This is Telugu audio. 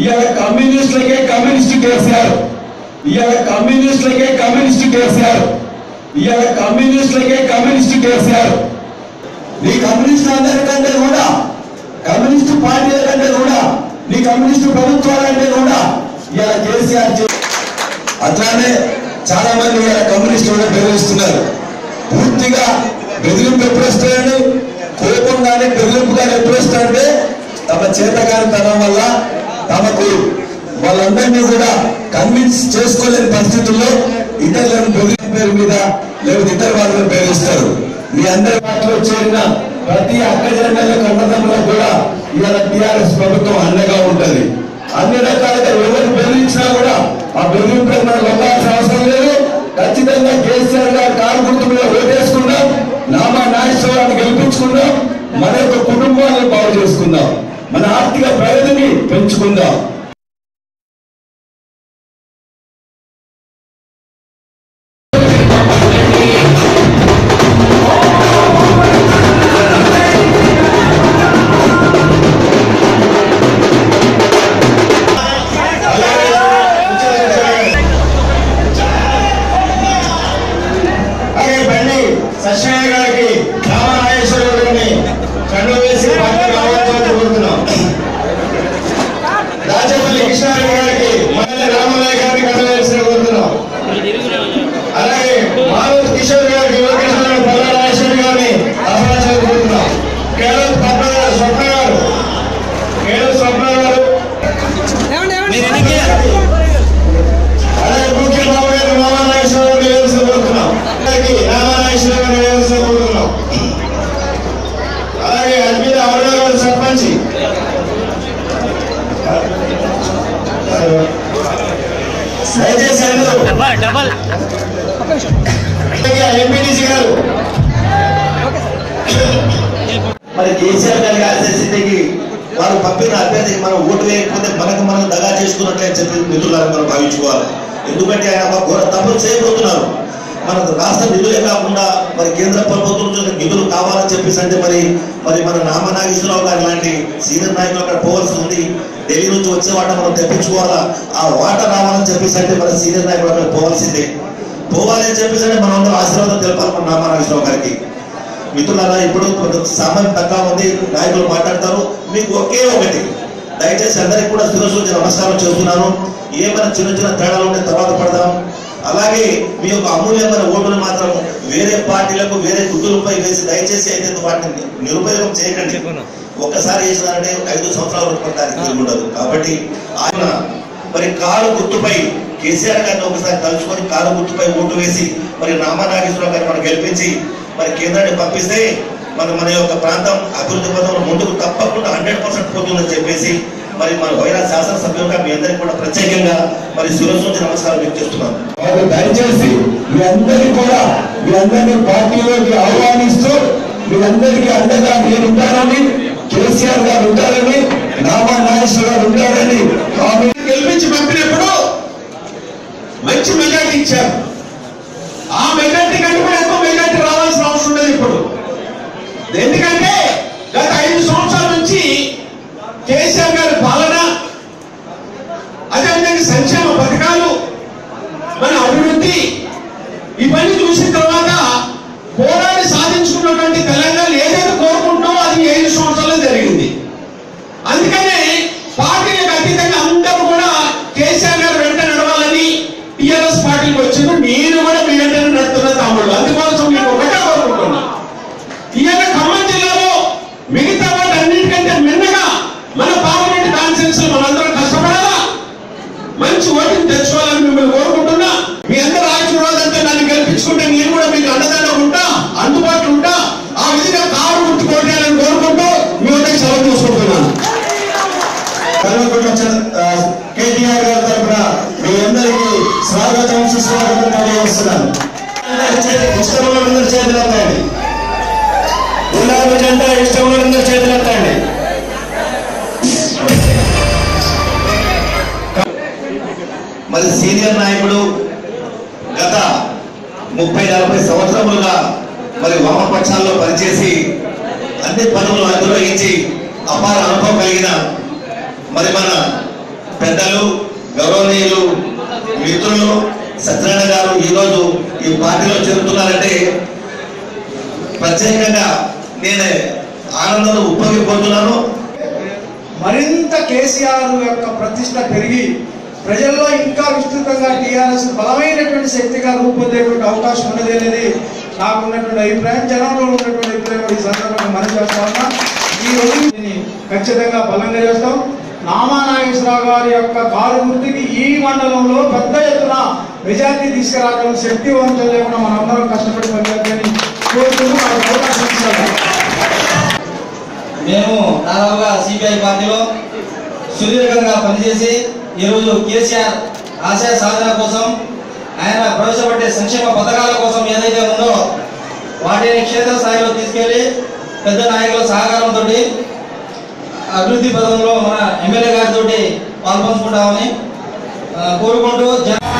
ఇవాళ కమ్యూనిస్టులకే కమ్యూనిస్ట్ కేసీఆర్. ఇవాళ కమ్యూనిస్టులకే కమ్యూనిస్ట్ కేసీఆర్. ఇవాళ కమ్యూనిస్టులకే కమ్యూనిస్ట్ కేసీఆర్. నీ కమ్యూనిస్ట్ అందరికంటే కూడా కమ్యూనిస్ట్ పార్టీల కంటే కూడా నీ కమ్యూనిస్ట్ ప్రభుత్వాలంటే కూడా ఇవాళ కేసీఆర్ అట్లానే చాలా మంది ఇవాళ కమ్యూనిస్ట్ కూడా బెదిరిస్తున్నారు. పూర్తిగా బెదిరింపు ఎప్పుడు వస్తాయండి? కోపం కానీ బెదిరింపు కానీ ఎప్పుడు వస్తాయంటే తమ చేతకాని తనం వల్ల తమకు వాళ్ళందరినీ కూడా కన్విన్స్ చేసుకోలేని పరిస్థితుల్లో ఇతరులను బెదిరింపు పేరు మీద లేకపోతే ఇతర వాళ్ళని బెదిరిస్తారు మీ అందరి వాటిలో చేరిన ప్రతి అక్కజెండల కన్నదమ్ములకు కూడా ఇవాళ టిఆర్ఎస్ ప్రభుత్వం అండగా ఉంటది. అన్ని రకాలుగా ఎవరు బెదిరించినా కూడా ఆ బెదిరింపులకు మనం వెళ్ళాల్సిన అవసరం లేదు. ఖచ్చితంగా కేసీఆర్ గారు కారు గుర్తు మీద ఓటేసుకుందాం నామా నాగేశ్వరాన్ని గెలిపించుకుందాం మన యొక్క కుటుంబాలను బాగు చేసుకుందాం మన ఆర్థిక పెంచుకుందాం. సత్యనారాయణ గారికి రామనాగేశ్వరరావు గారిని కన్ను వేసి పార్టీ రావాలని Amen. అందరూ డబల్ మరి కేసీఆర్ గారి ఆర్ఎస్ఎస్కి వారు పంపిన అభ్యర్థికి మనం ఓటు వేయకపోతే మనకు మనం దగా చేసుకున్నట్లే అని చెప్పి మిత్రులను మనం భావించుకోవాలి. ఎందుకంటే ఆయన ఒక ఘోర తప్పులు చేయబోతున్నారు. మన రాష్ట్ర నిధులే కాకుండా మరి కేంద్ర ప్రభుత్వం నుంచి నిధులు కావాలని చెప్పేసి అంటే మరి మరి మన నామనాగేశ్వరరావు గారు ఇలాంటి సీనియర్ నాయకులు అక్కడ పోవాల్సి ఉంది. ఢిల్లీ నుంచి వచ్చే వాట మనం తెప్పించుకోవాలా? ఆ వాట రావాలని చెప్పేసి అంటే మన సీనియర్ నాయకులు అక్కడ పోవాల్సిందే. పోవాలి అని చెప్పేసి అంటే మనం అందరూ ఆశీర్వాదం తెలపాలి మన నామనాగేశ్వరరావు గారికి. మిత్రులారా ఇప్పుడు కొంత సమయం తక్కువ ఉంది. నాయకులు మాట్లాడతారు. మీకు ఒకే ఒకటి. దయచేసి అందరికి కూడా శిరస్సు నమస్కారం చేస్తున్నాను. ఏమైనా చిన్న చిన్న తేడాలు ఉంటే తర్వాత పడదాం. అలాగే మీ యొక్క అమూల్యమైన ఓటును మాత్రం వేరే పార్టీలకు వేరే గుర్తులపై వేసి దయచేసి అయితే వాటిని నిరుపయోగం చేయకండి. ఒక్కసారి చేసినారంటే ఐదు సంవత్సరాల వరకు దానికి ఉండదు. కాబట్టి ఆయన మరి కారు గుర్తుపై కేసీఆర్ గారిని ఒకసారి తలుచుకొని కారు గుర్తుపై ఓటు వేసి మరి రామనాగేశ్వరరావు గారిని మనం గెలిపించి మరి కేంద్రాన్ని పంపిస్తే మన మన యొక్క ప్రాంతం అభివృద్ధి పదంలో ముందుకు తప్పకుండా హండ్రెడ్ పర్సెంట్ పోతుందని చెప్పేసి మరి మన వైరా శాసనసభ్యులుగా మీ అందరికీ కూడా ప్రత్యేకంగా మరి శిరస్సు నమస్కారం వ్యక్తిస్తున్నాను వారు దయచేసి మీ అందరినీ కూడా మీ అందరినీ పార్టీలోకి ఆహ్వానిస్తూ మీ అందరికీ అండగా నేను ఉంటానని కేసీఆర్ గారు ఉంటారని నామా నాగేశ్వర గారు ఉంటారని నుంచి ఓటింగ్ తెచ్చుకోవాలని మిమ్మల్ని కోరుకుంటున్నా. మీ అందరూ ఆశీర్వాదంతో నన్ను గెలిపించుకుంటే నేను కూడా మీకు అండదండ ఉంటా అందుబాటులో ఉంటా. ఆ విధంగా కారు గుర్తుకోవాలని కోరుకుంటూ మీ వద్ద సెలవు తీసుకుంటున్నాను. కేటీఆర్ గారి తరఫున మీ అందరికీ స్వాగతం సుస్వాగతం తెలియజేస్తున్నాను. ఇష్టములందరూ చేతులు ఎత్తండి. గులాబీ జెండా ఇష్టములందరూ చేతులు ఎత్తండి. మరి సీనియర్ నాయకుడు గత ముప్పై నలభై సంవత్సరములుగా మరి వామపక్షాల్లో పనిచేసి అన్ని పనులు నిర్వహించి అపార అనుభవం కలిగిన మరి మన పెద్దలు గౌరవనీయులు మిత్రులు సత్యనారాయణ గారు ఈరోజు ఈ పార్టీలో చేరుతున్నారంటే ప్రత్యేకంగా నేను ఆనందం ఉప్పొంగిపోతున్నాను మరింత కేసీఆర్ యొక్క ప్రతిష్ట పెరిగి ప్రజల్లో ఇంకా విస్తృతంగా టీఆర్ఎస్ బలమైనటువంటి శక్తిగా రూపొందేటువంటి అవకాశం ఉన్నది అనేది నాకు ఉన్నటువంటి అభిప్రాయం జనంలో ఉన్నటువంటి అభిప్రాయం ఈ సందర్భంగా మనం చేస్తా ఈ రోజు ఖచ్చితంగా బలంగా చేస్తాం. నామానాగేశ్వరరావు గారి యొక్క కారు గుర్తుకి ఈ మండలంలో పెద్ద ఎత్తున మెజార్టీ తీసుకురాగల శక్తివంతం లేకుండా మనందరం కష్టపడి పనిచేయాలని కోరుకుంటూ మేము దాదాపుగా సిపిఐ పార్టీలో సుదీర్ఘంగా పనిచేసి ఈరోజు కేసీఆర్ ఆశయ సాధన కోసం ఆయన ప్రవేశపెట్టే సంక్షేమ పథకాల కోసం ఏదైతే ఉందో వాటిని క్షేత్రస్థాయిలో తీసుకెళ్ళి పెద్ద నాయకుల సహకారంతో అభివృద్ధి పథంలో మన ఎమ్మెల్యే గారితో పాల్పంచుకుంటామని కోరుకుంటూ కోరుకుంటూ